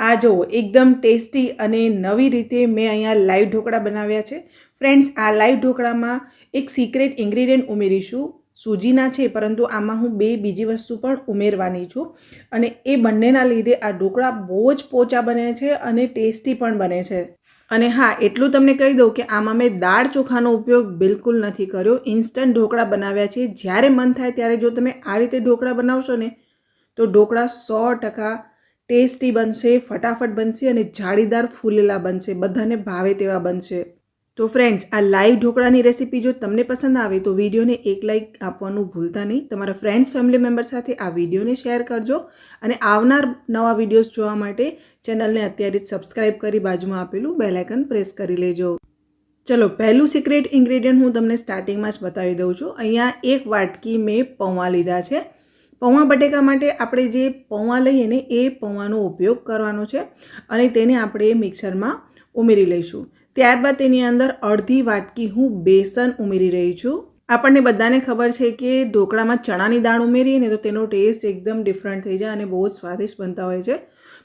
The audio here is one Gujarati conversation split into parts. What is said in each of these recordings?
આ જુઓ, એકદમ ટેસ્ટી અને નવી રીતે મેં અહીંયા લાઈવ ઢોકળા બનાવ્યા છે. ફ્રેન્ડ્સ, આ લાઈવ ઢોકળામાં એક સિક્રેટ ઇન્ગ્રીડિયન્ટ ઉમેરીશું. સૂજીના છે, પરંતુ આમાં હું બે બીજી વસ્તુ પણ ઉમેરવાની છું. અને એ બંનેના લીધે આ ઢોકળા બહુ જ પોચા બને છે અને ટેસ્ટી પણ બને છે. અને હા, એટલું તમને કહી દઉં કે આમાં મેં દાળ ચોખાનો ઉપયોગ બિલકુલ નથી કર્યો. ઇન્સ્ટન્ટ ઢોકળા બનાવ્યા છે. જ્યારે મન થાય ત્યારે જો તમે આ રીતે ઢોકળા બનાવશો ને, તો ઢોકળા સો ટકા ટેસ્ટી બનશે, ફટાફટ બનશે અને જાળીદાર ફૂલેલા બનશે. બધાને ભાવે તેવા બનશે. તો ફ્રેન્ડ્સ આ લાઈવ ઢોકળાની રેસીપી જો તમને પસંદ આવે તો વિડીયોને એક લાઈક આપવાનું ભૂલતા નહીં. તમારા ફ્રેન્ડ્સ ફેમિલી મેમ્બર સાથે આ વિડીયોને શેર કરજો અને આવનાર નવા વિડીયોઝ જોવા માટે ચેનલને અત્યારે જ સબસ્ક્રાઈબ કરી બાજુમાં આપેલું બેલાઇકન પ્રેસ કરી લેજો. ચલો, પહેલું સિક્રેટ ઇન્ગ્રેડિયન્ટ હું તમને સ્ટાર્ટિંગમાં જ બતાવી દઉં છું. અહીંયા એક વાટકી મેં પૌવા લીધા છે. પૌવા બટેકા માટે આપણે જે પૌવા લઈએ ને, એ પૌવાનો ઉપયોગ કરવાનો છે અને તેને આપણે મિક્સરમાં ઉમેરી લઈશું. ત્યારબાદ તેની અંદર અડધી વાટકી હું બેસન ઉમેરી રહી છું. આપણને બધાને ખબર છે કે ઢોકળામાં ચણાની દાળ ઉમેરીએ ને, તો તેનો ટેસ્ટ એકદમ ડિફરન્ટ થઈ જાય અને બહુ જ સ્વાદિષ્ટ બનતા હોય છે.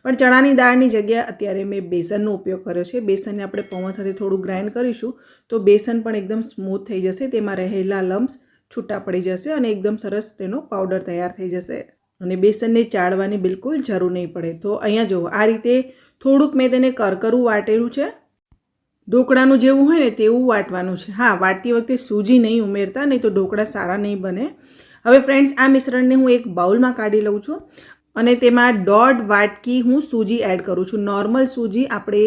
પણ ચણાની દાળની જગ્યાએ અત્યારે મેં બેસનનો ઉપયોગ કર્યો છે. બેસનને આપણે પૌવા સાથે થોડું ગ્રાઇન્ડ કરીશું, તો બેસન પણ એકદમ સ્મૂથ થઈ જશે. તેમાં રહેલા લમ્સ છૂટા પડી જશે અને એકદમ સરસ તેનો પાવડર તૈયાર થઈ જશે. અને બેસનને ચાળવાની બિલકુલ જરૂર નહીં પડે. તો અહીંયા જુઓ, આ રીતે થોડુંક મેં તેને કરકરું વાટેલું છે. ઢોકળાનું જેવું હોય ને તેવું વાટવાનું છે. હા, વાટતી વખતે સૂજી નહીં ઉમેરતા, નહીં તો ઢોકળા સારા નહીં બને. હવે ફ્રેન્ડ્સ આ મિશ્રણને હું એક બાઉલમાં કાઢી લઉં છું અને તેમાં દોઢ વાટકી હું સૂજી એડ કરું છું. નોર્મલ સૂજી આપણે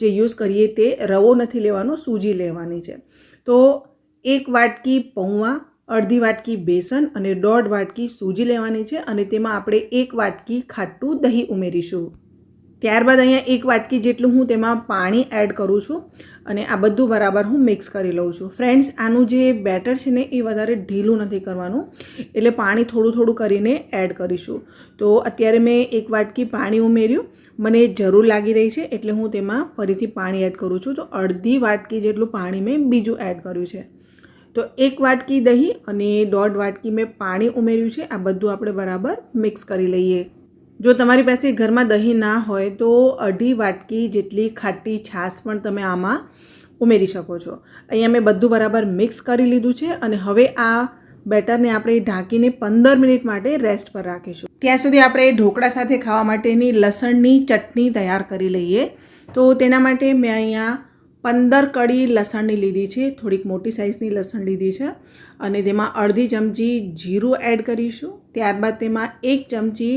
જે યુઝ કરીએ તે રવો નથી લેવાનો, સૂજી લેવાની છે. તો એક વાટકી પૌવા અડધી વાટકી બેસન અને દોઢ વાટકી સૂજી લેવાની છે અને તેમાં આપણે એક વાટકી ખાટું દહીં ઉમેરીશું. ત્યારબાદ અહીંયા એક વાટકી જેટલું હું તેમાં પાણી એડ કરું છું અને આ બધું બરાબર હું મિક્સ કરી લઉં છું. ફ્રેન્ડ્સ, આનું જે બેટર છે ને એ વધારે ઢીલું નથી કરવાનું. એટલે પાણી થોડું થોડું કરીને એડ કરીશું. તો અત્યારે મેં એક વાટકી પાણી ઉમેર્યું. મને જરૂર લાગી રહી છે એટલે હું તેમાં ફરીથી પાણી એડ કરું છું. તો અડધી વાટકી જેટલું પાણી મેં બીજું એડ કર્યું છે. તો એક વાટકી દહીં અને દોઢ વાટકી મેં પાણી ઉમેર્યું છે. આ બધું આપણે બરાબર મિક્સ કરી લઈએ. જો તમારી પાસે ઘરમાં દહીં ના હોય તો અઢી વાટકી જેટલી ખાટી છાશ પણ તમે આમાં ઉમેરી શકો છો. અહીંયા મેં બધું બરાબર મિક્સ કરી લીધું છે અને હવે આ બેટરને આપણે ઢાંકીને પંદર મિનિટ માટે રેસ્ટ પર રાખીશું. ત્યાં સુધી આપણે ઢોકળા સાથે ખાવા માટેની લસણની ચટણી તૈયાર કરી લઈએ. તો તેના માટે મેં અહીંયા પંદર કડી લસણની લીધી છે, થોડીક મોટી સાઇઝની લસણ લીધી છે અને તેમાં અડધી ચમચી જીરું એડ કરીશું. ત્યારબાદ તેમાં એક ચમચી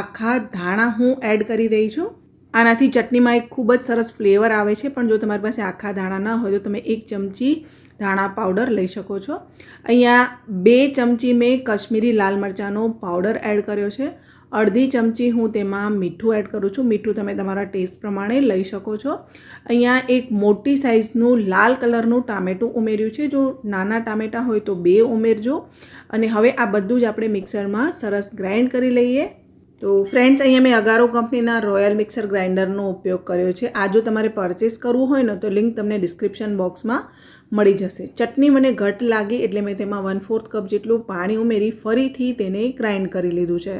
આખા ધાણા હું એડ કરી રહી છું. આનાથી ચટણીમાં એક ખૂબ જ સરસ ફ્લેવર આવે છે, પણ જો તમારી પાસે આખા ધાણા ના હોય તો તમે એક ચમચી ધાણા પાવડર લઈ શકો છો. અહીંયા બે ચમચી મેં કશ્મીરી લાલ મરચાંનો પાવડર એડ કર્યો છે. અડધી ચમચી હું તેમાં મીઠું એડ કરું છું. મીઠું તમે તમારા ટેસ્ટ પ્રમાણે લઈ શકો છો. અહીંયા એક મોટી સાઇઝનું લાલ કલરનું ટામેટું ઉમેર્યું છે. જો નાના ટામેટાં હોય તો બે ઉમેરજો. અને હવે આ બધું જ આપણે મિક્સરમાં સરસ ગ્રાઇન્ડ કરી લઈએ. તો ફ્રેન્ડ્સ, અહીંયા મેં અગારો કંપનીના રોયલ મિક્સર ગ્રાઇન્ડરનો ઉપયોગ કર્યો છે. આ જો તમારે પરચેસ કરવું હોય ને, તો લિંક તમને ડિસ્ક્રિપ્શન બોક્સમાં મળી જશે. ચટણી મને ઘટ લાગી એટલે મેં તેમાં વન ફોર્થ કપ જેટલું પાણી ઉમેરી ફરીથી તેને ગ્રાઇન્ડ કરી લીધું છે.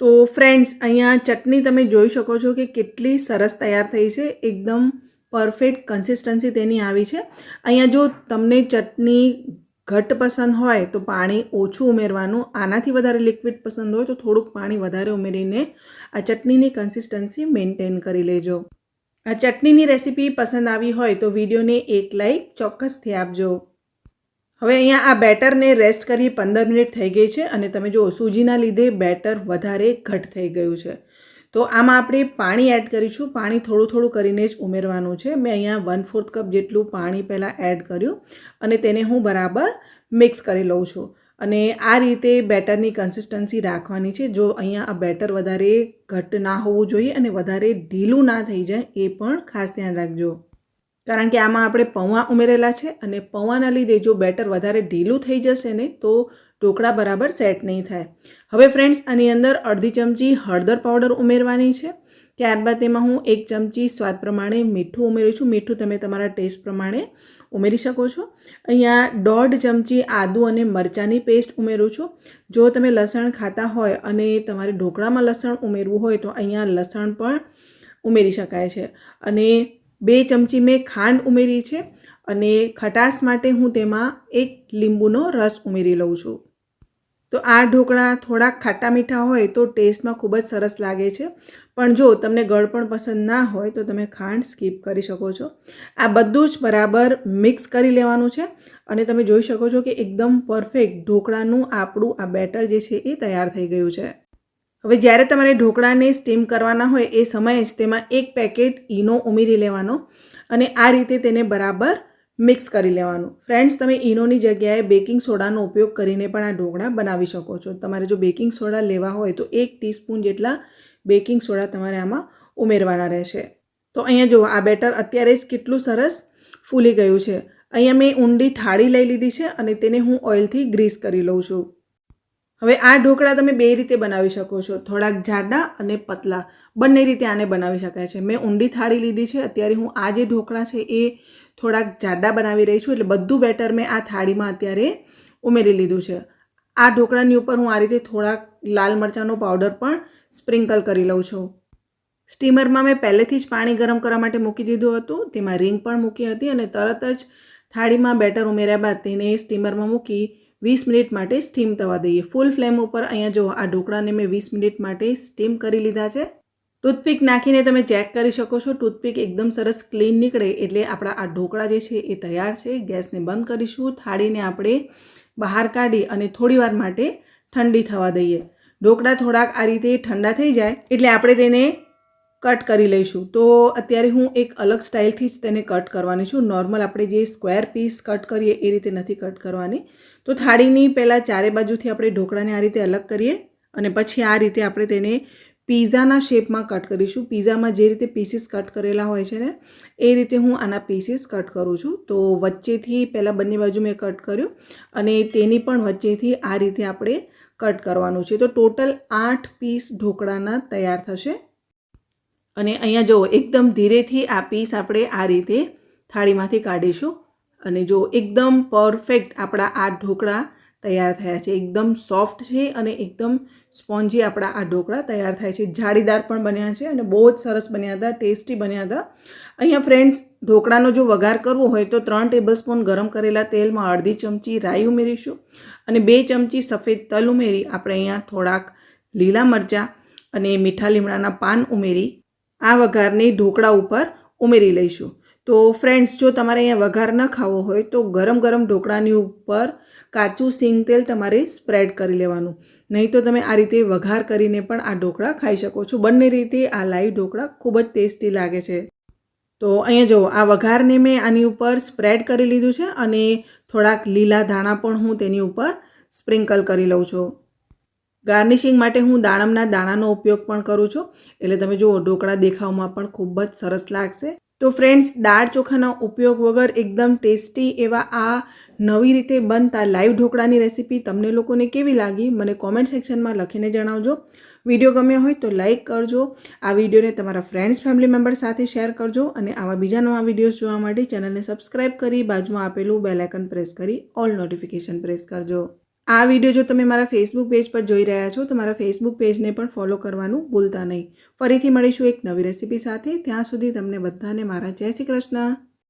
તો ફ્રેન્ડ્સ અહીંયા ચટણી તમે જોઈ શકો છો કે કેટલી સરસ તૈયાર થઈ છે. એકદમ પરફેક્ટ કન્સિસ્ટન્સી તેની આવી છે. અહીંયા જો તમને ચટણી ઘટ પસંદ હોય તો પાણી ઓછું ઉમેરવાનું, આનાથી વધારે લિક્વિડ પસંદ હોય તો થોડુંક પાણી વધારે ઉમેરીને આ ચટણીની કન્સિસ્ટન્સી મેન્ટેન કરી લેજો. આ ચટણીની રેસીપી પસંદ આવી હોય તો વિડીયોને એક લાઈક ચોક્કસથી આપજો. હવે અહીંયા આ બેટરને રેસ્ટ કરી પંદર મિનિટ થઈ ગઈ છે અને તમે જુઓ, સૂજીના લીધે બેટર વધારે ઘટ થઈ ગયું છે. તો આમાં આપણે પાણી એડ કરીશું. પાણી થોડું થોડું કરીને જ ઉમેરવાનું છે. મેં અહીંયા વન ફોર્થ કપ જેટલું પાણી પહેલાં એડ કર્યું અને તેને હું બરાબર મિક્સ કરી લઉં છું. અને આ રીતે બેટરની કન્સિસ્ટન્સી રાખવાની છે. જો અહીંયા આ બેટર વધારે ઘટ ના હોવું જોઈએ અને વધારે ઢીલું ના થઈ જાય, એ પણ ખાસ ધ્યાન રાખજો. કારણ કે આમાં આપણે પૌવા ઉમેરેલા છે અને પૌવાના લીધે જો બેટર વધારે ઢીલું થઈ જશે ને, તો ઢોકળા બરાબર સેટ નહીં થાય. હવે ફ્રેન્ડ્સ આની અંદર અડધી ચમચી હળદર પાવડર ઉમેરવાની છે. ત્યારબાદ તેમાં હું એક ચમચી સ્વાદ પ્રમાણે મીઠું ઉમેરું છું. મીઠું તમે તમારા ટેસ્ટ પ્રમાણે ઉમેરી શકો છો. અહીંયા દોઢ ચમચી આદુ અને મરચાંની પેસ્ટ ઉમેરું છું. જો તમે લસણ ખાતા હોય અને તમારે ઢોકળામાં લસણ ઉમેરવું હોય તો અહીંયા લસણ પણ ઉમેરી શકાય છે. અને બે ચમચી મેં ખાંડ ઉમેરી છે અને ખટાશ માટે હું તેમાં એક લીંબુનો રસ ઉમેરી લઉં છું. તો આ ઢોકળા થોડાક ખાટા મીઠા હોય તો ટેસ્ટમાં ખૂબ જ સરસ લાગે છે. પણ જો તમને ગળપણ પસંદ ના હોય તો તમે ખાંડ સ્કીપ કરી શકો છો. આ બધું જ બરાબર મિક્સ કરી લેવાનું છે અને તમે જોઈ શકો છો કે એકદમ પરફેક્ટ ઢોકળાનું આપણું આ બેટર જે છે એ તૈયાર થઈ ગયું છે. હવે જ્યારે તમારે ઢોકળાને સ્ટીમ કરવાના હોય એ સમયે જ તેમાં એક પેકેટ ઈનો ઉમેરી લેવાનો અને આ રીતે તેને બરાબર મિક્સ કરી લેવાનું. ફ્રેન્ડ્સ, તમે ઈનોની જગ્યાએ બેકિંગ સોડાનો ઉપયોગ કરીને પણ આ ઢોકળા બનાવી શકો છો. તમારે જો બેકિંગ સોડા લેવા હોય તો એક ટીસ્પૂન જેટલા બેકિંગ સોડા તમારે આમાં ઉમેરવાના રહેશે. તો અહીંયા જુઓ, આ બેટર અત્યારે જ કેટલું સરસ ફૂલી ગયું છે. અહીંયા મેં ઊંડી થાળી લઈ લીધી છે અને તેને હું ઓઇલથી ગ્રીસ કરી લઉં છું. હવે આ ઢોકળા તમે બે રીતે બનાવી શકો છો. થોડાક જાડા અને પતલા. બંને રીતે આને બનાવી શકાય છે. મેં ઊંડી થાળી લીધી છે. અત્યારે હું આ જે ઢોકળા છે એ થોડાક જાડા બનાવી રહી છું. એટલે બધું બેટર મેં આ થાળીમાં અત્યારે ઉમેરી લીધું છે. આ ઢોકળાની ઉપર હું આ રીતે થોડાક લાલ મરચાંનો પાવડર પણ સ્પ્રિંકલ કરી લઉં છું. સ્ટીમરમાં મેં પહેલેથી જ પાણી ગરમ કરવા માટે મૂકી દીધું હતું. તેમાં રિંગ પણ મૂકી હતી અને તરત જ થાળીમાં બેટર ઉમેર્યા બાદ તેને સ્ટીમરમાં મૂકી વીસ મિનિટ માટે સ્ટીમ થવા દઈએ. ફૂલ ફ્લેમ ઉપર અહીંયા જો આ ઢોકળાને મેં વીસ મિનિટ માટે સ્ટીમ કરી લીધા છે. ટૂથપીક નાખીને તમે ચેક કરી શકો છો. ટૂથપીક એકદમ સરસ ક્લીન નીકળે એટલે આપણા આ ઢોકળા જે છે એ તૈયાર છે. ગેસને બંધ કરીશું, થાળીને આપણે બહાર કાઢી અને થોડીવાર માટે ઠંડી થવા દઈએ. ઢોકળા થોડાક આ રીતે ઠંડા થઈ જાય એટલે આપણે તેને કટ કરી લઈશું. તો અત્યારે હું એક અલગ સ્ટાઇલથી જ તેને કટ કરવાની છું. નોર્મલ આપણે જે સ્ક્વેર પીસ કટ કરીએ એ રીતે નથી કટ કરવાની. તો થાળીની પહેલાં ચારે બાજુથી આપણે ઢોકળાને આ રીતે અલગ કરીએ અને પછી આ રીતે આપણે તેને પીઝાના શેપમાં કટ કરીશું. પીઝામાં જે રીતે પીસીસ કટ કરેલા હોય છે ને, એ રીતે હું આના પીસીસ કટ કરું છું. તો વચ્ચેથી પહેલાં બંને બાજુ મેં કટ કર્યું અને તેની પણ વચ્ચેથી આ રીતે આપણે કટ કરવાનું છે. તો ટોટલ આઠ પીસ ઢોકળાના તૈયાર થશે. અને અહીંયા જુઓ એકદમ ધીરેથી આ પીસ આપણે આ રીતે થાળીમાંથી કાઢીશું. અને જો એકદમ પરફેક્ટ આપણા આ ઢોકળા તૈયાર થયા છે, એકદમ સોફ્ટ છે અને એકદમ સ્પોન્જી આપણા આ ઢોકળા તૈયાર થાય છે. જાળીદાર પણ બન્યા છે અને બહુ જ સરસ બન્યા હતા, ટેસ્ટી બન્યા હતા. અહીંયા ફ્રેન્ડ્સ, ઢોકળાનો જો વઘાર કરવો હોય તો ત્રણ ટેબલસ્પૂન ગરમ કરેલા તેલમાં અડધી ચમચી રાઈ ઉમેરીશું અને બે ચમચી સફેદ તલ ઉમેરી આપણે અહીંયા થોડાક લીલા મરચાં અને મીઠા લીમડાના પાન ઉમેરી આ વઘારને ઢોકળા ઉપર ઉમેરી લઈશું. તો ફ્રેન્ડ્સ જો તમારે અહીંયા વઘાર ન ખાવો હોય, તો ગરમ ગરમ ઢોકળાની ઉપર કાચું સિંગ તેલ તમારે સ્પ્રેડ કરી લેવાનું. નહીં તો તમે આ રીતે વઘાર કરીને પણ આ ઢોકળા ખાઈ શકો છો. બંને રીતે આ લાઈવ ઢોકળા ખૂબ જ ટેસ્ટી લાગે છે. તો અહીંયા જુઓ, આ વઘારને મેં આની ઉપર સ્પ્રેડ કરી લીધું છે અને થોડાક લીલા ધાણા પણ હું તેની ઉપર સ્પ્રિંકલ કરી લઉં છું. ગાર્નિશિંગ માટે હું દાણમના દાણાનો ઉપયોગ પણ કરું છું. એટલે તમે જુઓ, ઢોકળા દેખાવમાં પણ ખૂબ જ સરસ લાગશે. તો ફ્રેન્ડ્સ દાળ ચોખાના ઉપયોગ વગર એકદમ ટેસ્ટી એવા આ નવી રીતે બનતા લાઈવ ઢોકળાની રેસીપી તમને લોકોને કેવી લાગી, મને કોમેન્ટ સેક્શનમાં લખીને જણાવજો. વીડિયો ગમ્યો હોય તો લાઇક કરજો. આ વિડીયોને તમારા ફ્રેન્ડ્સ ફેમિલી મેમ્બર સાથે શેર કરજો અને આવા બીજા નવા વિડીયોઝ જોવા માટે ચેનલને સબસ્ક્રાઈબ કરી બાજુમાં આપેલું બેલાઇકન પ્રેસ કરી ઓલ નોટિફિકેશન પ્રેસ કરજો. આ વીડિયો જો તમે મારા ફેસબુક પેજ પર જોઈ રહ્યા છો, તો મારા ફેસબુક પેજને પણ ફોલો કરવાનું ભૂલતા નહીં. ફરીથી મળીશું એક નવી રેસીપી સાથે. ત્યાં સુધી તમને બધાને મારા જય શ્રી કૃષ્ણ.